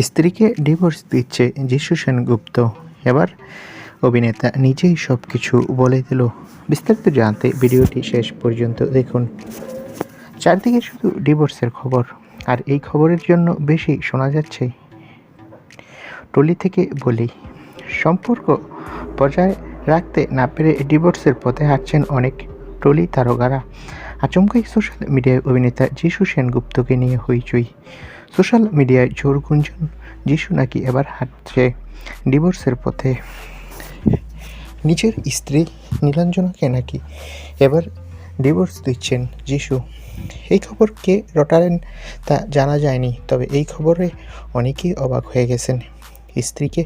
স্ত্রীকে ডিভোর্স দিচ্ছে যিশু সেনগুপ্ত। এবার অভিনেতা নিজেই সব কিছু বলে দিল। বিস্তারিত জানতে ভিডিওটি শেষ পর্যন্ত দেখুন। চারদিকে শুধু ডিভোর্সের খবর, আর এই খবরের জন্য বেশি শোনা যাচ্ছে। টলি থেকে বলি, সম্পর্ক বজায় রাখতে না পেরে ডিভোর্সের পথে হাঁটছেন অনেক টলি তারকারা। আচমকাই সোশ্যাল মিডিয়ায় অভিনেতা যিশু সেনগুপ্তকে নিয়ে হইচই। সোশ্যাল মিডিয়ায় জোর গুঞ্জন, যিশু নাকি এবার হাঁটছে ডিভোর্সের পথে। নিজের স্ত্রী নীলাঞ্জনাকে নাকি এবার ডিভোর্স দিচ্ছেন যিশু। এই খবর কে রটালেন তা জানা যায়নি, তবে এই খবরে অনেকেই অবাক হয়ে গেছেন। স্ত্রীকে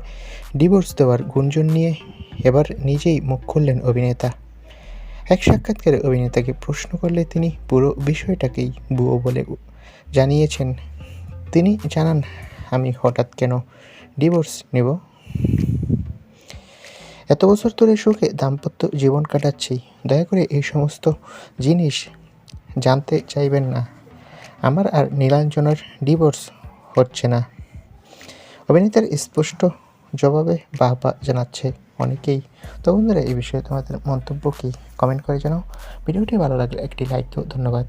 ডিভোর্স দেওয়ার গুঞ্জন নিয়ে এবার নিজেই মুখ খুললেন অভিনেতা। এক সাক্ষাৎকারে অভিনেতাকে প্রশ্ন করলে তিনি পুরো বিষয়টাকেই বুয়ো বলে জানিয়েছেন। তিনি জানান, আমি হঠাৎ কেন ডিভোর্স নেব? এত বছর ধরে সুখে দাম্পত্য জীবন কাটাচ্ছি। দয়া করে এই সমস্ত জিনিস জানতে চাইবেন না। আমার আর নীলাঞ্জনের ডিভোর্স হচ্ছে না। অভিনেতার স্পষ্ট জবাবে বাহবা জানাচ্ছে অনেকেই। তো বন্ধুরা, এই বিষয়ে তোমাদের মন্তব্য কি? কমেন্ট করে জানাও। ভিডিওটি ভালো লাগলে একটি লাইক তো ধন্যবাদ।